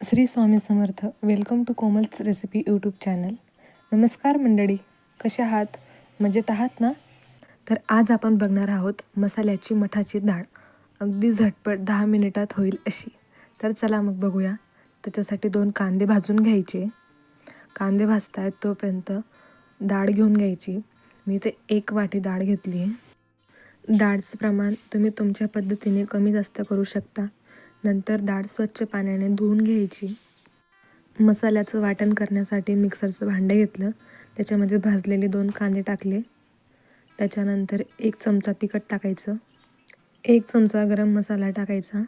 Shri Swami Samarth. Welcome to Komal's recipe YouTube channel नमस्कार मंडळी कसे आहात? मजेत आहात ना? तर आज आपण बघणार आहोत मसाल्याची मठाची डाळ. अगदी झटपट दहा मिनिटात होईल अशी. तर चला मग बघूया. त्याच्यासाठी दोन कांदे भाजून घ्यायचे. कांदे भाजत आहेत तोपर्यंत डाळ घेऊन घ्यायची. मी ते एक वाटी डाळ घेतली आहे डाळचं प्रमाण तुम्ही तुमच्या पद्धतीने कमी जास्त करू शकता. नंतर डाळ स्वच्छ पाण्याने धुवून घ्यायची. मसाल्याचं वाटण करण्यासाठी मिक्सरचं भांडं घेतलं. त्याच्यामध्ये भाजलेले दोन कांदे टाकले. त्याच्यानंतर एक चमचा तिखट टाकायचं. एक चमचा गरम मसाला टाकायचा.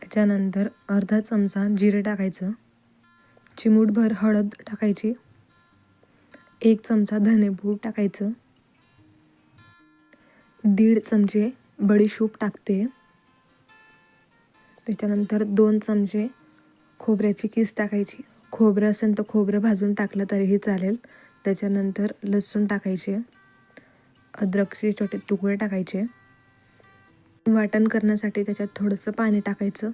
त्याच्यानंतर अर्धा चमचा जिरे टाकायचं. चिमूटभर हळद टाकायची. एक चमचा धनेपूड टाकायचं. दीड चमचे बडीशूप टाकते. त्याच्यानंतर दोन चमचे खोबऱ्याची किस टाकायची. खोबरं असेल तर खोबरं भाजून टाकलं तरीही चालेल. त्याच्यानंतर लसूण टाकायचे. अद्रकचे छोटे तुकडे टाकायचे. वाटण करण्यासाठी त्याच्यात थोडंसं पाणी टाकायचं.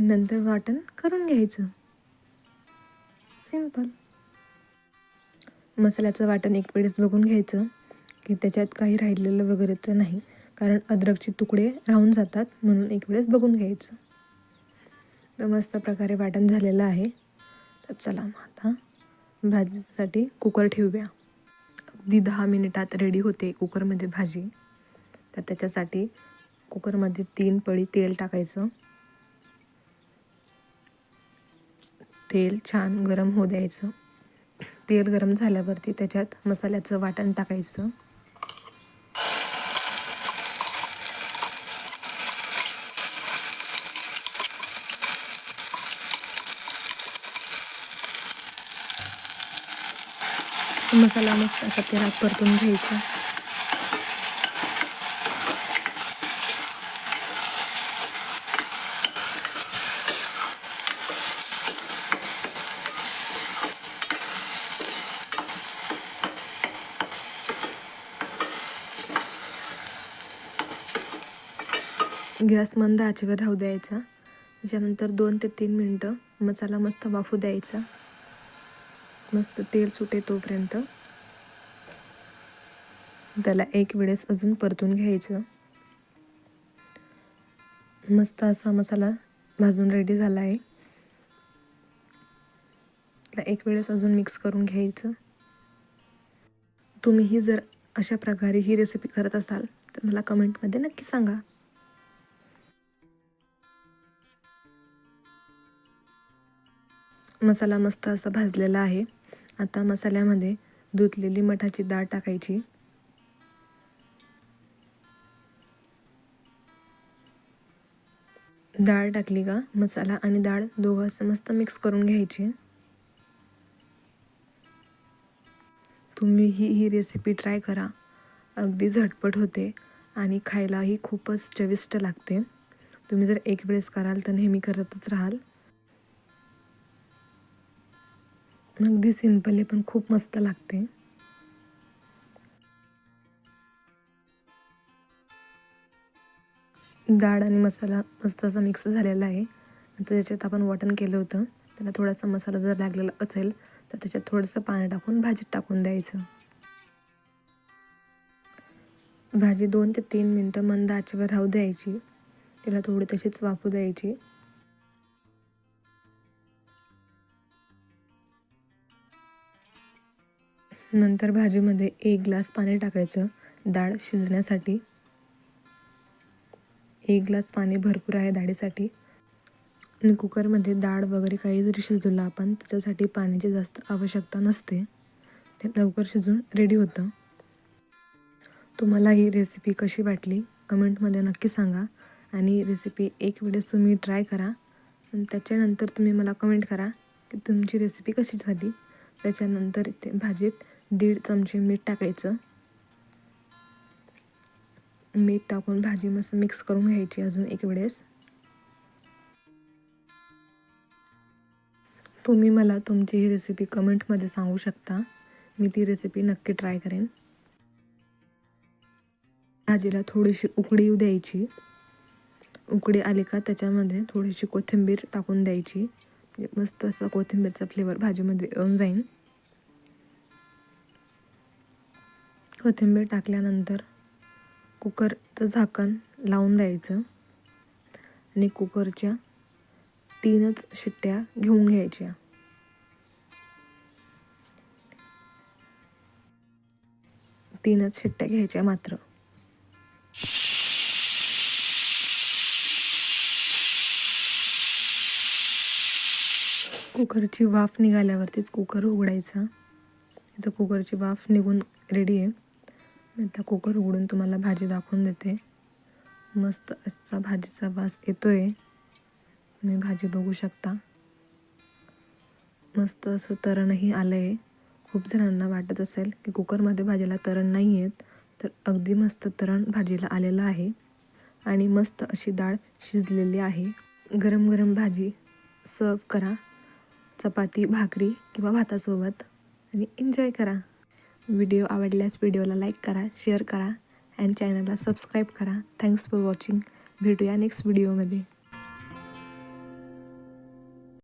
नंतर वाटण करून घ्यायचं. सिंपल मसाल्याचं वाटण एक वेळेस बघून घ्यायचं. की त्याच्यात काही राहिलेलं वगैरे तर नाही. कारण अद्रकचे तुकडे राहून जातात म्हणून एक वेळेस बघून घ्यायचं. तर मस्त प्रकारे वाटण झालेलं आहे. तर चला मग आता भाजीसाठी कुकर ठेवूया. अगदी दहा मिनिटात रेडी होते कुकरमध्ये भाजी. तर त्याच्यासाठी कुकरमध्ये तीन पळी तेल टाकायचं. तेल छान गरम होऊ द्यायचं. तेल गरम झाल्यावरती त्याच्यात मसाल्याचं वाटण टाकायचं. मसाला मस्त असा तेलात परतून घ्यायचा. गॅस मंद आचेवर राहू द्यायचा. त्याच्यानंतर दोन ते तीन मिनटं मसाला मस्त वाफू द्यायचा. मस्त तेल सुटे तोपर्यंत. त्याला एक वेळेस अजून परतून घ्यायचं. मस्त असा मसाला भाजून रेडी झाला आहे. त्याला एक वेळेस अजून मिक्स करून घ्यायचं. तुम्हीही जर अशा प्रकारे ही रेसिपी करत असाल तर मला कमेंटमध्ये नक्की सांगा. मसाला मस्त असा भाजलेला आहे. आता मसाल्यामध्ये धुतलेली मठाची डाळ टाकायची. डाळ टाकली का? मसाला आणि डाळ दोघं असं मस्त मिक्स करून घ्यायची. तुम्ही ही ही रेसिपी ट्राय करा. अगदी झटपट होते आणि खायलाही खूपच चविष्ट लागते. तुम्ही जर एक वेळेस कराल तर नेहमी करतच राहाल. अगदी सिंपल आहे पण खूप मस्त लागते. डाळ आणि मसाला मस्त असा मिक्स झालेला आहे. आता त्याच्यात आपण वाटण केलं होतं. त्याला थोडासा मसाला जर लागलेला असेल तर त्याच्यात थोडंसं पाणी टाकून भाजीत टाकून द्यायचं. भाजी दोन ते तीन मिनटं मंद आचेवर राहू द्यायची. त्याला थोडी तशीच वाफू द्यायची. नंतर भाजीमध्ये एक ग्लास पाणी टाकायचं. डाळ शिजण्यासाठी. एक ग्लास पाणी भरपूर आहे डाळीसाठी. आणि कुकरमध्ये डाळ वगैरे काही जरी शिजवलं आपण त्याच्यासाठी पाण्याची जास्त आवश्यकता नसते. ते लवकर शिजून रेडी होतं. तुम्हाला ही रेसिपी कशी वाटली? कमेंटमध्ये नक्की सांगा. आणि रेसिपी एक वेळेस तुम्ही ट्राय करा. आणि त्याच्यानंतर तुम्ही मला कमेंट करा की तुमची रेसिपी कशी झाली? त्याच्यानंतर ते भाजीत दीड चमचे मीठ टाकायचं. मीठ टाकून भाजी मस्त मिक्स करून घ्यायची अजून एक वेळेस. तुम्ही मला तुमची ही रेसिपी कमेंटमध्ये सांगू शकता. मी ती रेसिपी नक्की ट्राय करेन. भाजीला थोडीशी उकडी येऊ द्यायची. उकडी आली का त्याच्यामध्ये थोडीशी कोथिंबीर टाकून द्यायची. म्हणजे मस्त असा कोथिंबीरचा फ्लेवर भाजीमध्ये येऊन जाईल कोथिंबीर टाकल्यानंतर कुकरचं झाकण लावून द्यायचं आणि कुकरच्या तीनच शिट्ट्या घेऊन घ्यायच्या. तीनच शिट्ट्या घ्यायच्या मात्र. कुकरची वाफ निघाल्यावरतीच कुकर उघडायचा. इथं कुकरची वाफ निघून रेडी आहे. मी आता कुकर उघडून तुम्हाला भाजी दाखवून देते. मस्त असा भाजीचा वास येतो आहे तुम्ही भाजी बघू शकता. मस्त असं तरणही आलं आहे खूप जणांना वाटत असेल की कुकरमध्ये भाजीला तरण नाही आहेत तर अगदी मस्त तरण भाजीला आलेलं आहे. आणि मस्त अशी डाळ शिजलेली आहे. गरम गरम भाजी सर्व करा. चपाती भाकरी किंवा भातासोबत आणि एन्जॉय करा. व्हिडिओ आवडल्यास व्हिडिओला लाईक करा शेअर करा अँड चॅनलला सबस्क्राईब करा. थँक्स फॉर वॉचिंग भेटूया नेक्स्ट व्हिडिओमध्ये